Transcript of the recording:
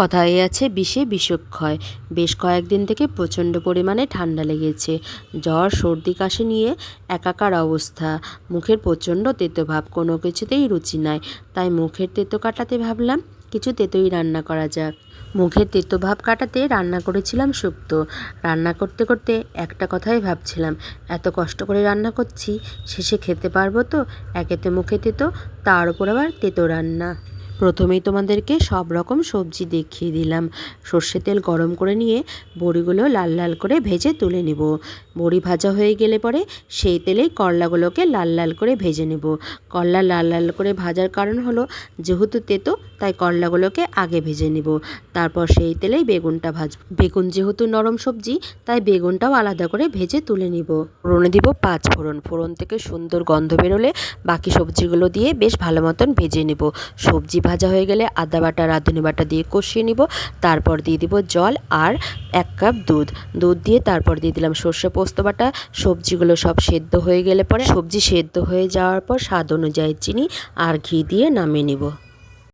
কথায় আছে বিষে বিষক্ষয়। বেশ কয়েকদিন থেকে প্রচণ্ড পরিমাণে ঠান্ডা লেগেছে। জ্বর, সর্দি, কাশি নিয়ে একাকার অবস্থা। মুখের প্রচণ্ড তেতো ভাব, কোনো কিছুতেই রুচি নাই। তাই মুখের তেতো কাটাতে ভাবলাম, কিছু তেতোই রান্না করা যাক। মুখের তেতো ভাব কাটাতে রান্না করেছিলাম শুক্তো রান্না করতে করতে একটা কথাই ভাবছিলাম, এত কষ্ট করে রান্না করছি, শেষে খেতে পারব তো? একেতে মুখে তেতো, তার উপর আবার তেতো রান্না। প্রথমেই তোমাদেরকে সব রকম সবজি দেখিয়ে দিলাম। সর্ষে তেল গরম করে নিয়ে বড়িগুলো লাল লাল করে ভেজে তুলে নেব। বড়ি ভাজা হয়ে গেলে পরে সেই তেলেই করলাগুলোকে লাল লাল করে ভেজে নেব। করলা লাল লাল করে ভাজার কারণ হলো, যেহেতু তেতো তাই করলাগুলোকে আগে ভেজে নেব। তারপর সেই তেলেই বেগুনটা ভাজব বেগুন যেহেতু নরম সবজি, তাই বেগুনটাও আলাদা করে ভেজে তুলে নিব। ফোড়নে দিব পাঁচ ফোড়ন। ফোড়ন থেকে সুন্দর গন্ধ বেরোলে বাকি সবজিগুলো দিয়ে বেশ ভালো মতন ভেজে নেব। সবজি ভাজা হয়ে গেলে আদা বাটা, রাঁধুনি বাটা দিয়ে কষিয়ে নিব। তারপর দিয়ে দিব জল আর এক কাপ দুধ। দুধ দিয়ে তারপর দিয়ে দিলাম সর্ষে পোস্ত বাটা। সবজিগুলো সব সেদ্ধ হয়ে গেলে পরে সবজি সেদ্ধ হয়ে যাওয়ার পর স্বাদ অনুযায়ী চিনি আর ঘি দিয়ে নামিয়ে নিব।